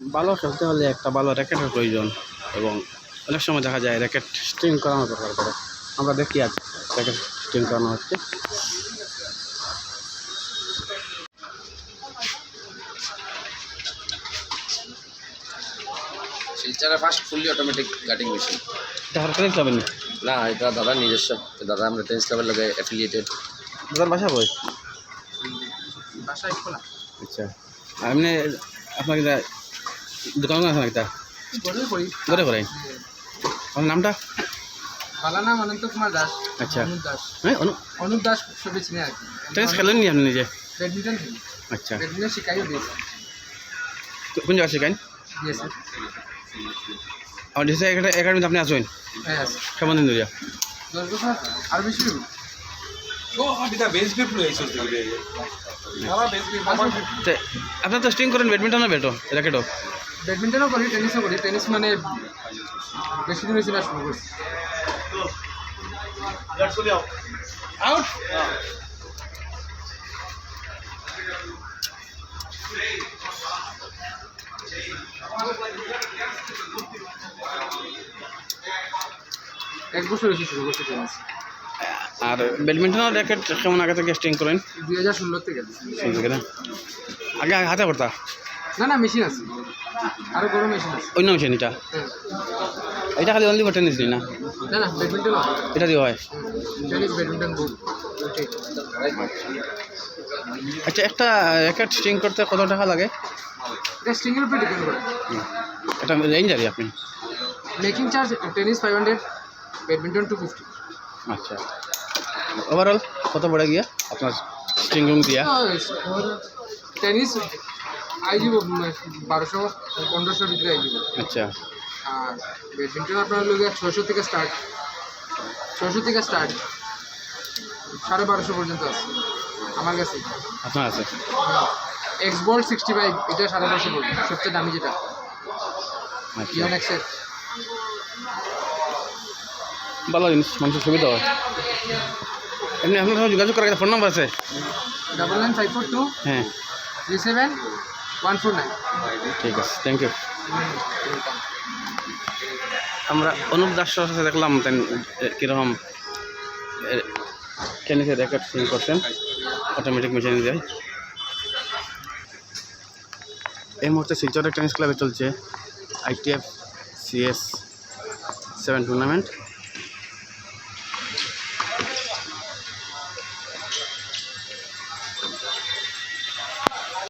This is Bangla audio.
ভালো খেলতে হলে একটা ভালো র্যাকেটের প্রয়োজন এবং অনেক সময় দেখা যায় র্যাকেট স্ট্রিং করানো দরকার পড়ে আমরা দেখি আজ র্যাকেট স্ট্রিং করানো হচ্ছে। শিলচরে first fully automatic cutting machine এটা না না এটা দাদার নিজস্ব। দাদা আমরা টেন্স লেভেল লগে অ্যাফিলিয়েটেড দাদার বাসা আচ্ছা। কিনা দোকান আছে নাকি তা? করে ঘরে নামটা? ভালো নাম অনন্ত কুমার দাস। আচ্ছা। অনুপ দাস। হ্যাঁ অনুপ দাস সবই চিনে আর টেনিস খেলেন নি আপনি নিজে? ব্যাডমিন্টন খেলি। আচ্ছা। ব্যাডমিন্টন শিখাইও দিয়েছে। কোন জায়গা শেখান দিয়েছে। আমার ডিসে একাডেমিতে আপনি আসবেন? হ্যাঁ আছে। কেমন দিন ধরিয়া? দশ বছর আর বেশি আপনার তো স্ট্রিং করেন ব্যাডমিন্টন না ব্যাটও র্যাকেটও ব্যাডমিন্টনও করি টেনিসও করি। টেনিস মানে বেশি দিন হয়েছে না শুরু করছি আউট এক বছর হয়েছে শুরু করছি টেনিস। আর ব্যাডমিন্টনের র্যাকেট কেমন আগে থেকে স্ট্রিং করেন? দুই হাজার ষোলো থেকে আগে আগে হাতে করতা? না না মেশিন আছে। আরও বড় মেশিন আছে। অন্য মেশিন এটা? হ্যাঁ। এটা খালি অনলি টেনিস দিই না? না না ব্যাডমিন্টন এটা দিয়ে হয়। টেনিস ব্যাডমিন্টন আচ্ছা একটা র্যাকেট স্ট্রিং করতে কত টাকা লাগে? এটা স্ট্রিংয়ের উপরে ডিপেন্ড করে। এটা রেঞ্জ আর আপনি। Making charge tennis five hundred badminton two fifty আচ্ছা। ওভারঅল কত পড়ে গিয়া আপনার স্ট্রিং রুম দিয়া? টেনিস আই যাব বারোশো পনেরোশোর ভিতরে আই যাব আচ্ছা। আর ব্যাডমিন্টন আপনার লোক ছয়শো থেকে স্টার্ট ছয়শো থেকে স্টার্ট সাড়ে বারোশো পর্যন্ত আছে। আমার কাছে। আপনার আছে? এক্স বল সিক্সটি ফাইভ এটা সাড়ে বারোশো পর্যন্ত সবচেয়ে দামি যেটা। আচ্ছা। ইয়ন এক্সের ভালো জিনিস মানুষের সুবিধা হয়। এমনি আপনার সঙ্গে যোগাযোগ করার ফোন নাম্বার আছে? Double nine five four two হ্যাঁ। থ্রি সেভেন ওয়ান ঠিক আছে থ্যাংক ইউ আমরা অনুপ দাস সাথে দেখলাম তেন কীরকম টেনিসের র্যাকেট করছেন? অটোমেটিক মেশিন দিয়ে। এই মুহূর্তে শিলচরের টেনিস ক্লাবে চলছে আইটিএফ সিএস সেভেন টুর্নামেন্ট